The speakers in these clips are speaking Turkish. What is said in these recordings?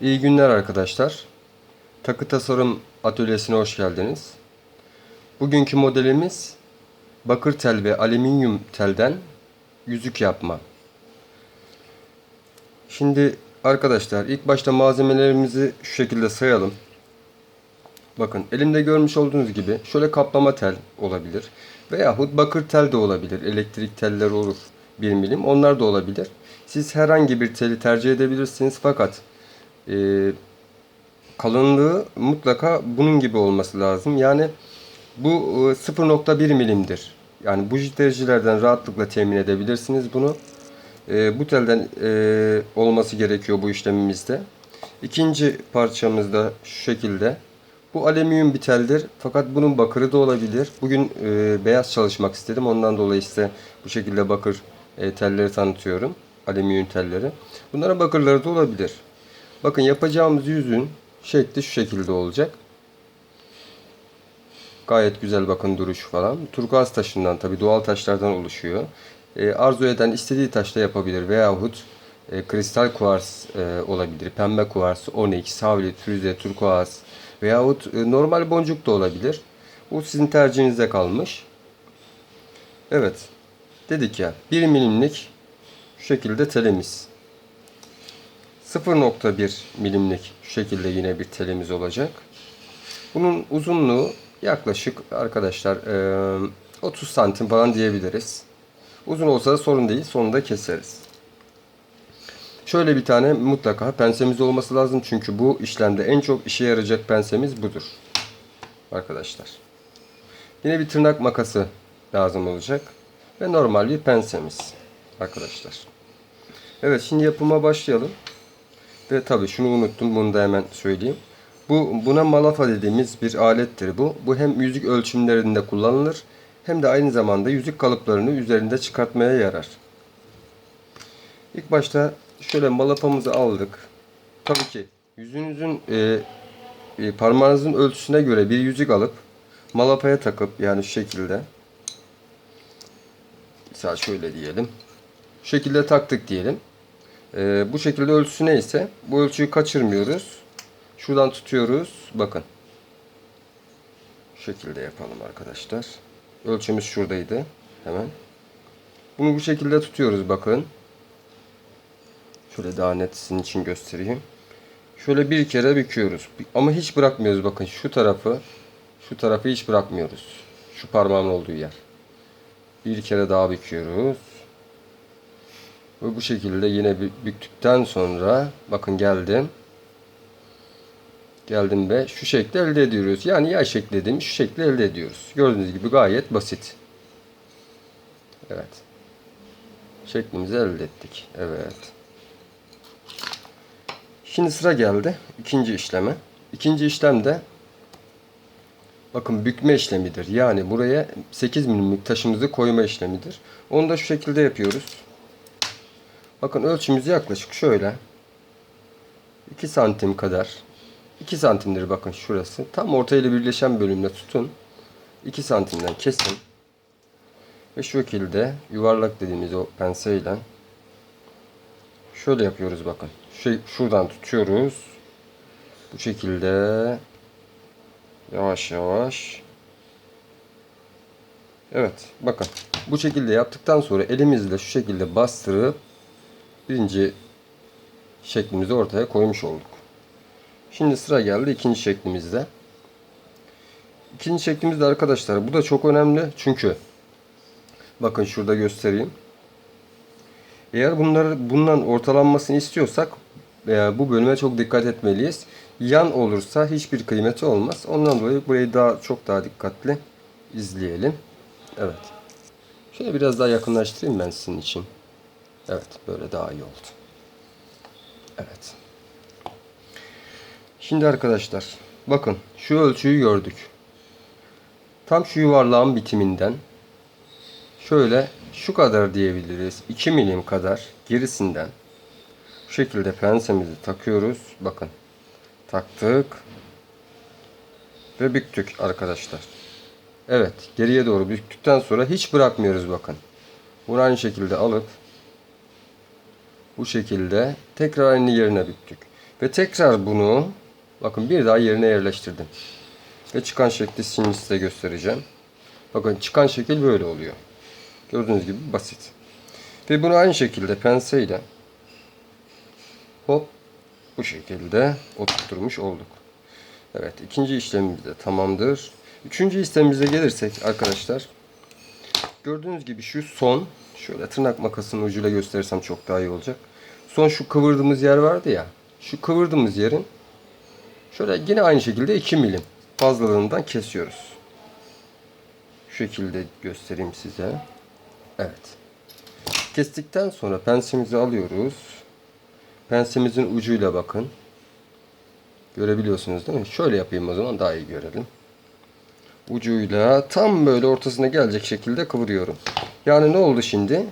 İyi günler arkadaşlar. Takı Tasarım Atölyesi'ne hoş geldiniz. Bugünkü modelimiz bakır tel ve alüminyum telden yüzük yapma. Şimdi arkadaşlar ilk başta malzemelerimizi şu şekilde sayalım. Bakın elimde görmüş olduğunuz gibi şöyle kaplama tel olabilir. Veyahut bakır tel de olabilir. Elektrik telleri olur 1 milim. Onlar da olabilir. Siz herhangi bir teli tercih edebilirsiniz fakat e, kalınlığı mutlaka bunun gibi olması lazım. Yani bu e, 0.1 milimdir. Yani bujitericilerden rahatlıkla temin edebilirsiniz bunu. E, bu telden e, olması gerekiyor bu işlemimizde. İkinci parçamız da şu şekilde. Bu alüminyum bir teldir fakat bunun bakırı da olabilir. Bugün e, beyaz çalışmak istedim. Ondan dolayı size bu şekilde bakır e, telleri tanıtıyorum. Alüminyum telleri. Bunların bakırları da olabilir. Bakın yapacağımız yüzün şekli şu şekilde olacak. Gayet güzel bakın duruşu falan. Turkuaz taşından tabi doğal taşlardan oluşuyor. E, arzu eden istediği taşla yapabilir veyahut e, kristal kuvars e, olabilir. Pembe kuvars, onyx, havli, füze, turkuaz veyahut e, normal boncuk da olabilir. Bu sizin tercihinize kalmış. Evet. Dedik ya 1 milimlik şu şekilde telimiz. 0.1 milimlik şu şekilde yine bir telimiz olacak. Bunun uzunluğu yaklaşık arkadaşlar e, 30 santim falan diyebiliriz. Uzun olsa da sorun değil. Sonunda keseriz. Şöyle bir tane mutlaka pensemiz olması lazım. Çünkü bu işlemde en çok işe yarayacak pensemiz budur. Arkadaşlar. Yine bir tırnak makası lazım olacak. Ve normal bir pensemiz. Arkadaşlar. Evet şimdi yapıma başlayalım. Ve tabii şunu unuttum. Bunu da hemen söyleyeyim. Bu buna malafa dediğimiz bir alettir bu. Bu hem yüzük ölçümlerinde kullanılır hem de aynı zamanda yüzük kalıplarını üzerinde çıkartmaya yarar. İlk başta şöyle malafamızı aldık. Tabii ki yüzünüzün e, e, parmağınızın ölçüsüne göre bir yüzük alıp malafaya takıp yani şu şekilde mesela şöyle diyelim. Şu şekilde taktık diyelim. E, bu şekilde ölçüsü neyse bu ölçüyü kaçırmıyoruz. Şuradan tutuyoruz. Bakın. Şu şekilde yapalım arkadaşlar. Ölçümüz şuradaydı. Hemen. Bunu bu şekilde tutuyoruz bakın. Şöyle daha net sizin için göstereyim. Şöyle bir kere büküyoruz. Ama hiç bırakmıyoruz bakın şu tarafı. Şu tarafı hiç bırakmıyoruz. Şu parmağın olduğu yer. Bir kere daha büküyoruz. Ve bu şekilde yine büktükten sonra bakın geldim. Geldim ve şu şekli elde ediyoruz. Yani yay şekli dediğimiz şu şekli elde ediyoruz. Gördüğünüz gibi gayet basit. Evet. Şeklimizi elde ettik. Evet. Şimdi sıra geldi ikinci işleme. İkinci işlemde bakın bükme işlemidir. Yani buraya 8 milimlik taşımızı koyma işlemidir. Onu da şu şekilde yapıyoruz. Bakın ölçümüz yaklaşık şöyle 2 santim kadar 2 santimdir bakın şurası. Tam ortayla birleşen bölümle tutun. 2 santimden kesin. Ve şu şekilde yuvarlak dediğimiz o penseyle şöyle yapıyoruz bakın. Şey, şuradan tutuyoruz. Bu şekilde yavaş yavaş Evet bakın bu şekilde yaptıktan sonra elimizle şu şekilde bastırıp birinci şeklimizi ortaya koymuş olduk. Şimdi sıra geldi ikinci şeklimizde. İkinci şeklimizde arkadaşlar bu da çok önemli çünkü bakın şurada göstereyim. Eğer bunları bundan ortalanmasını istiyorsak veya bu bölüme çok dikkat etmeliyiz. Yan olursa hiçbir kıymeti olmaz. Ondan dolayı burayı daha çok daha dikkatli izleyelim. Evet. Şöyle biraz daha yakınlaştırayım ben sizin için. Evet, böyle daha iyi oldu. Evet. Şimdi arkadaşlar, bakın şu ölçüyü gördük. Tam şu yuvarlağın bitiminden şöyle şu kadar diyebiliriz. 2 milim kadar gerisinden bu şekilde pensemizi takıyoruz. Bakın. Taktık. Ve büktük arkadaşlar. Evet. Geriye doğru büktükten sonra hiç bırakmıyoruz bakın. Bunu aynı şekilde alıp bu şekilde tekrar aynı yerine büktük. Ve tekrar bunu bakın bir daha yerine yerleştirdim. Ve çıkan şekli şimdi size göstereceğim. Bakın çıkan şekil böyle oluyor. Gördüğünüz gibi basit. Ve bunu aynı şekilde penseyle hop bu şekilde oturtmuş olduk. Evet ikinci işlemimiz de tamamdır. Üçüncü işlemimize gelirsek arkadaşlar gördüğünüz gibi şu son şöyle tırnak makasının ucuyla gösterirsem çok daha iyi olacak. Son şu kıvırdığımız yer vardı ya. Şu kıvırdığımız yerin şöyle yine aynı şekilde 2 milim fazlalığından kesiyoruz. Şu şekilde göstereyim size. Evet. Kestikten sonra pensimizi alıyoruz. Pensimizin ucuyla bakın. Görebiliyorsunuz değil mi? Şöyle yapayım o zaman daha iyi görelim. Ucuyla tam böyle ortasına gelecek şekilde kıvırıyorum. Yani ne oldu şimdi?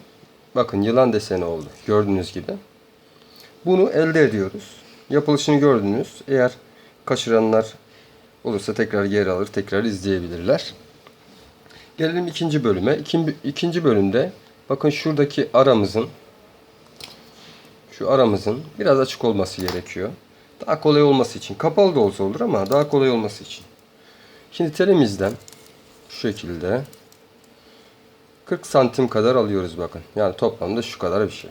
Bakın yılan deseni oldu. Gördüğünüz gibi. Bunu elde ediyoruz. Yapılışını gördünüz. Eğer kaçıranlar olursa tekrar geri alır, tekrar izleyebilirler. Gelelim ikinci bölüme. İkinci, bölümde bakın şuradaki aramızın şu aramızın biraz açık olması gerekiyor. Daha kolay olması için. Kapalı da olsa olur ama daha kolay olması için. Şimdi telimizden şu şekilde 40 santim kadar alıyoruz bakın. Yani toplamda şu kadar bir şey.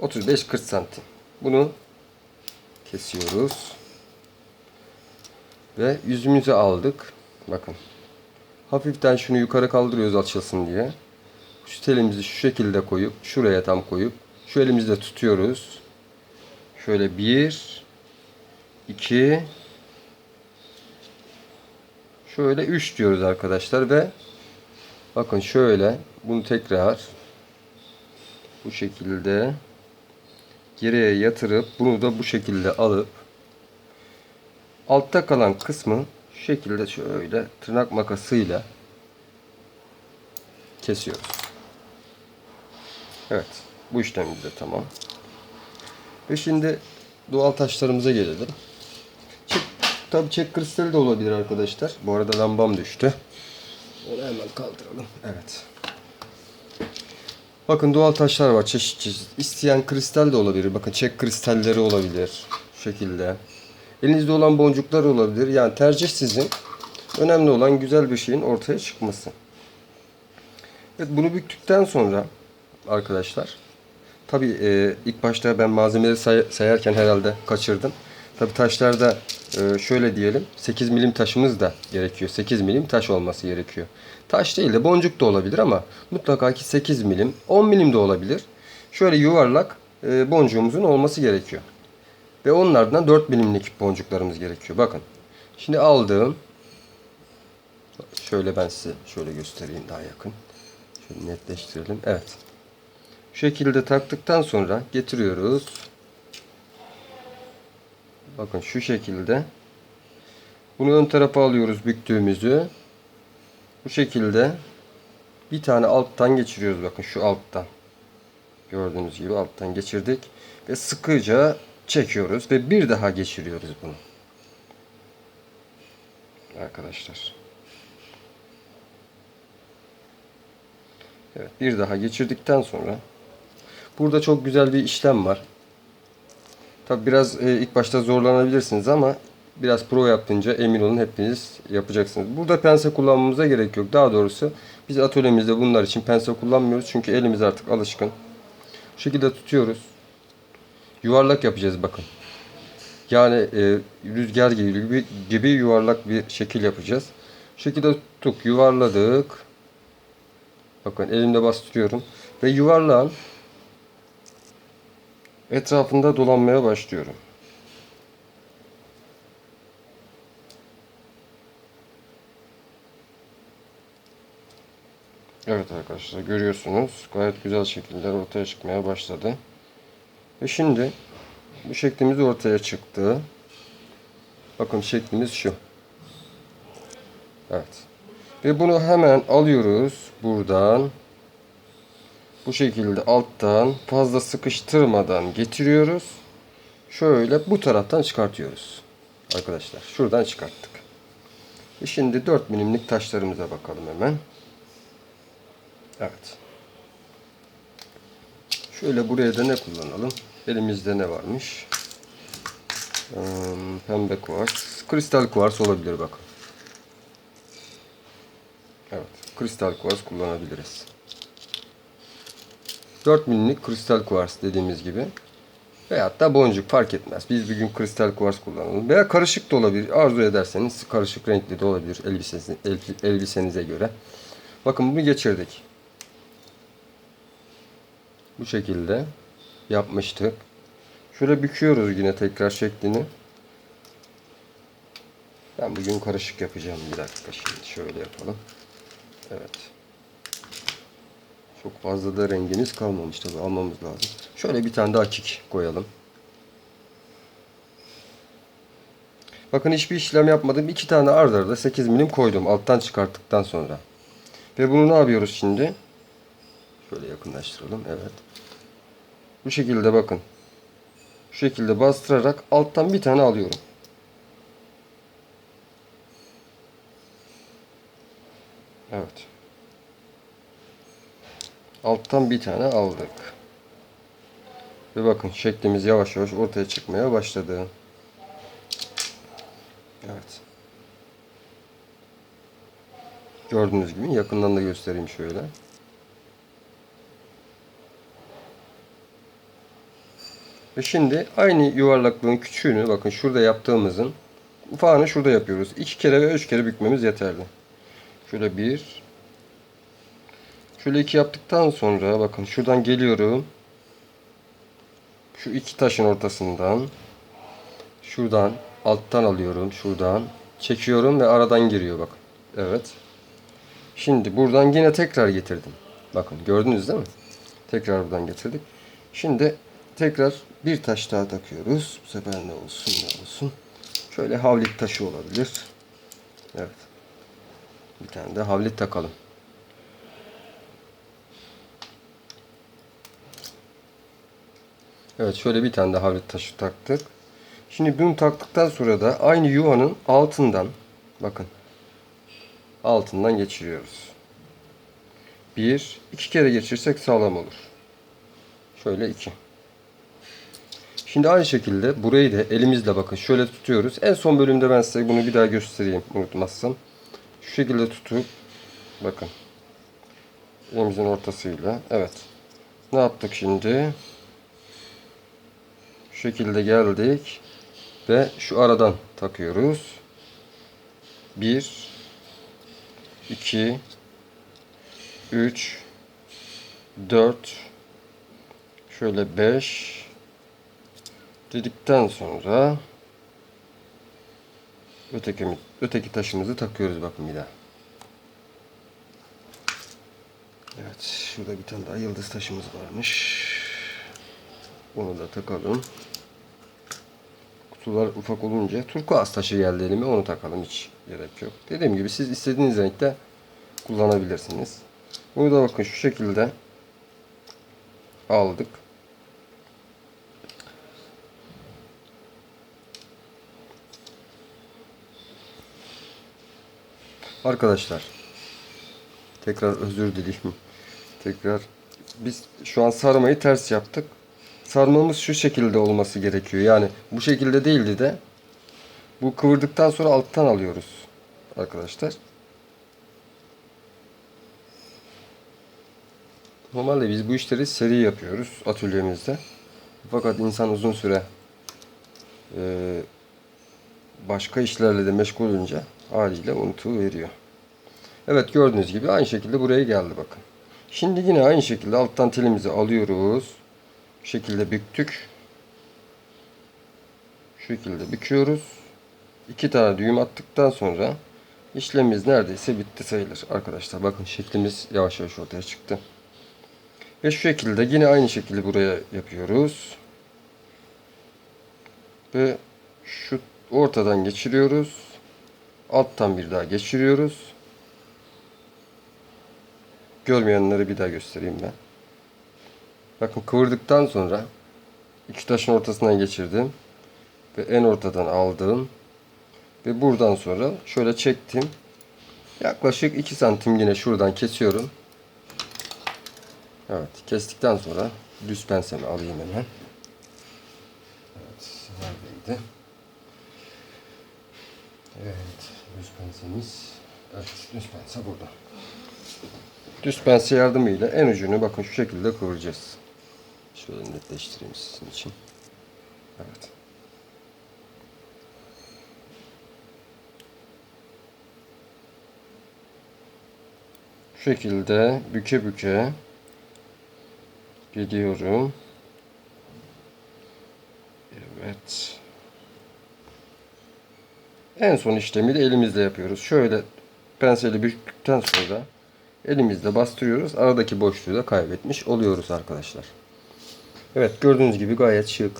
35-40 santim. Bunu kesiyoruz. Ve yüzümüzü aldık. Bakın. Hafiften şunu yukarı kaldırıyoruz açılsın diye. Şu telimizi şu şekilde koyup şuraya tam koyup şu elimizle tutuyoruz. Şöyle bir, iki, şöyle üç diyoruz arkadaşlar ve bakın şöyle bunu tekrar bu şekilde geriye yatırıp bunu da bu şekilde alıp altta kalan kısmı şu şekilde şöyle tırnak makasıyla kesiyoruz. Evet. Bu işlemimiz de tamam. Ve şimdi doğal taşlarımıza gelelim. Çek, tabii çek kristali de olabilir arkadaşlar. Bu arada lambam düştü. Onu hemen kaldıralım. Evet. Bakın doğal taşlar var çeşit çeşit. İsteyen kristal de olabilir. Bakın çek kristalleri olabilir. Şu şekilde. Elinizde olan boncuklar olabilir. Yani tercih sizin. Önemli olan güzel bir şeyin ortaya çıkması. Evet bunu büktükten sonra arkadaşlar tabi e, ilk başta ben malzemeleri say- sayarken herhalde kaçırdım. Tabi taşlarda e, şöyle diyelim 8 milim taşımız da gerekiyor. 8 milim taş olması gerekiyor. Taş değil de boncuk da olabilir ama mutlaka ki 8 milim 10 milim de olabilir. Şöyle yuvarlak e, boncuğumuzun olması gerekiyor. Ve onlardan 4 milimlik boncuklarımız gerekiyor. Bakın. Şimdi aldığım şöyle ben size şöyle göstereyim daha yakın. Şöyle netleştirelim. Evet. Şu şekilde taktıktan sonra getiriyoruz. Bakın şu şekilde. Bunu ön tarafa alıyoruz büktüğümüzü. Bu şekilde bir tane alttan geçiriyoruz bakın şu alttan. Gördüğünüz gibi alttan geçirdik ve sıkıca çekiyoruz ve bir daha geçiriyoruz bunu. Arkadaşlar. Evet bir daha geçirdikten sonra burada çok güzel bir işlem var. Tabi biraz e, ilk başta zorlanabilirsiniz ama biraz pro yapınca emin olun hepiniz yapacaksınız. Burada pense kullanmamıza gerek yok. Daha doğrusu biz atölyemizde bunlar için pense kullanmıyoruz. Çünkü elimiz artık alışkın. Bu şekilde tutuyoruz. Yuvarlak yapacağız bakın. Yani e, rüzgar gibi, gibi yuvarlak bir şekil yapacağız. Şu şekilde tuttuk, yuvarladık. Bakın elimde bastırıyorum. Ve yuvarlağın etrafında dolanmaya başlıyorum. Evet arkadaşlar görüyorsunuz gayet güzel şekiller ortaya çıkmaya başladı. Ve şimdi bu şeklimiz ortaya çıktı. Bakın şeklimiz şu. Evet. Ve bunu hemen alıyoruz buradan. Bu şekilde alttan fazla sıkıştırmadan getiriyoruz. Şöyle bu taraftan çıkartıyoruz. Arkadaşlar şuradan çıkarttık. Ve şimdi 4 milimlik taşlarımıza bakalım hemen. Evet. Şöyle buraya da ne kullanalım? Elimizde ne varmış? Pembe kuvars. Kristal kuvars olabilir bakın. Evet. Kristal kuvars kullanabiliriz. 4 milimlik kristal kuvars dediğimiz gibi. Veyahut da boncuk fark etmez. Biz bir gün kristal kuvars kullanalım. Veya karışık da olabilir. Arzu ederseniz karışık renkli de olabilir elbisenize, el- elbisenize göre. Bakın bunu geçirdik. Bu şekilde yapmıştık. Şöyle büküyoruz yine tekrar şeklini. Ben bugün karışık yapacağım bir dakika şimdi şöyle yapalım. Evet. Çok fazla da rengimiz kalmamış tabi almamız lazım. Şöyle bir tane daha kik koyalım. Bakın hiçbir işlem yapmadım. İki tane ard arda 8 milim koydum alttan çıkarttıktan sonra. Ve bunu ne yapıyoruz şimdi? Şöyle yakınlaştıralım. Evet. Bu şekilde bakın. Şu şekilde bastırarak alttan bir tane alıyorum. Evet. Alttan bir tane aldık. Ve bakın şeklimiz yavaş yavaş ortaya çıkmaya başladı. Evet. Gördüğünüz gibi yakından da göstereyim şöyle. Ve şimdi aynı yuvarlaklığın küçüğünü bakın şurada yaptığımızın ufağını şurada yapıyoruz. İki kere ve üç kere bükmemiz yeterli. Şöyle bir. Şöyle iki yaptıktan sonra bakın şuradan geliyorum. Şu iki taşın ortasından şuradan alttan alıyorum şuradan çekiyorum ve aradan giriyor bakın. Evet. Şimdi buradan yine tekrar getirdim. Bakın gördünüz değil mi? Tekrar buradan getirdik. Şimdi tekrar bir taş daha takıyoruz. Bu sefer ne olsun ne olsun. Şöyle havlik taşı olabilir. Evet. Bir tane de havlik takalım. Evet şöyle bir tane de havlik taşı taktık. Şimdi bunu taktıktan sonra da aynı yuvanın altından bakın altından geçiriyoruz. Bir, iki kere geçirsek sağlam olur. Şöyle iki. Şimdi aynı şekilde burayı da elimizle bakın şöyle tutuyoruz. En son bölümde ben size bunu bir daha göstereyim unutmazsam. Şu şekilde tutup bakın elimizin ortasıyla evet. Ne yaptık şimdi? Şekilde geldik ve şu aradan takıyoruz. 1 2 3 4 şöyle 5 dedikten sonra öteki öteki taşımızı takıyoruz bakın bir daha. Evet, şurada bir tane daha yıldız taşımız varmış. Onu da takalım. Kutular ufak olunca turkuaz taşı geldi elime onu takalım hiç gerek yok. Dediğim gibi siz istediğiniz renkte kullanabilirsiniz. Bunu da bakın şu şekilde aldık. Arkadaşlar tekrar özür dileyim. Tekrar biz şu an sarmayı ters yaptık. Sarmamız şu şekilde olması gerekiyor. Yani bu şekilde değildi de bu kıvırdıktan sonra alttan alıyoruz arkadaşlar. Normalde biz bu işleri seri yapıyoruz atölyemizde. Fakat insan uzun süre e, başka işlerle de meşgul olunca haliyle unutuveriyor. Evet gördüğünüz gibi aynı şekilde buraya geldi bakın. Şimdi yine aynı şekilde alttan telimizi alıyoruz. Bu şekilde büktük. Şu şekilde büküyoruz. İki tane düğüm attıktan sonra işlemimiz neredeyse bitti sayılır arkadaşlar. Bakın şeklimiz yavaş yavaş ortaya çıktı. Ve şu şekilde yine aynı şekilde buraya yapıyoruz. Ve şu ortadan geçiriyoruz. Alttan bir daha geçiriyoruz. Görmeyenleri bir daha göstereyim ben. Bakın kıvırdıktan sonra iki taşın ortasından geçirdim. Ve en ortadan aldım. Ve buradan sonra şöyle çektim. Yaklaşık 2 santim yine şuradan kesiyorum. Evet kestikten sonra düz pensemi alayım hemen. Evet neredeydi? Evet, düz pensemiz. Evet, düz pense burada. Düz pense yardımıyla en ucunu bakın şu şekilde kıvıracağız. Şöyle netleştireyim sizin için. Evet. Şu şekilde büke büke gidiyorum. Evet. En son işlemi de elimizle yapıyoruz. Şöyle penseli büktükten sonra elimizle bastırıyoruz. Aradaki boşluğu da kaybetmiş oluyoruz arkadaşlar. Evet gördüğünüz gibi gayet şık,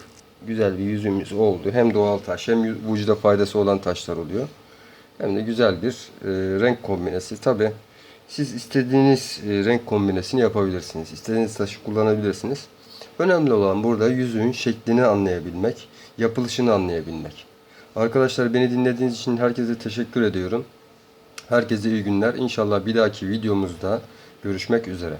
güzel bir yüzümüz oldu. Hem doğal taş hem vücuda faydası olan taşlar oluyor. Hem de güzel bir e, renk kombinesi. Tabi siz istediğiniz e, renk kombinesini yapabilirsiniz. İstediğiniz taşı kullanabilirsiniz. Önemli olan burada yüzüğün şeklini anlayabilmek, yapılışını anlayabilmek. Arkadaşlar beni dinlediğiniz için herkese teşekkür ediyorum. Herkese iyi günler. İnşallah bir dahaki videomuzda görüşmek üzere.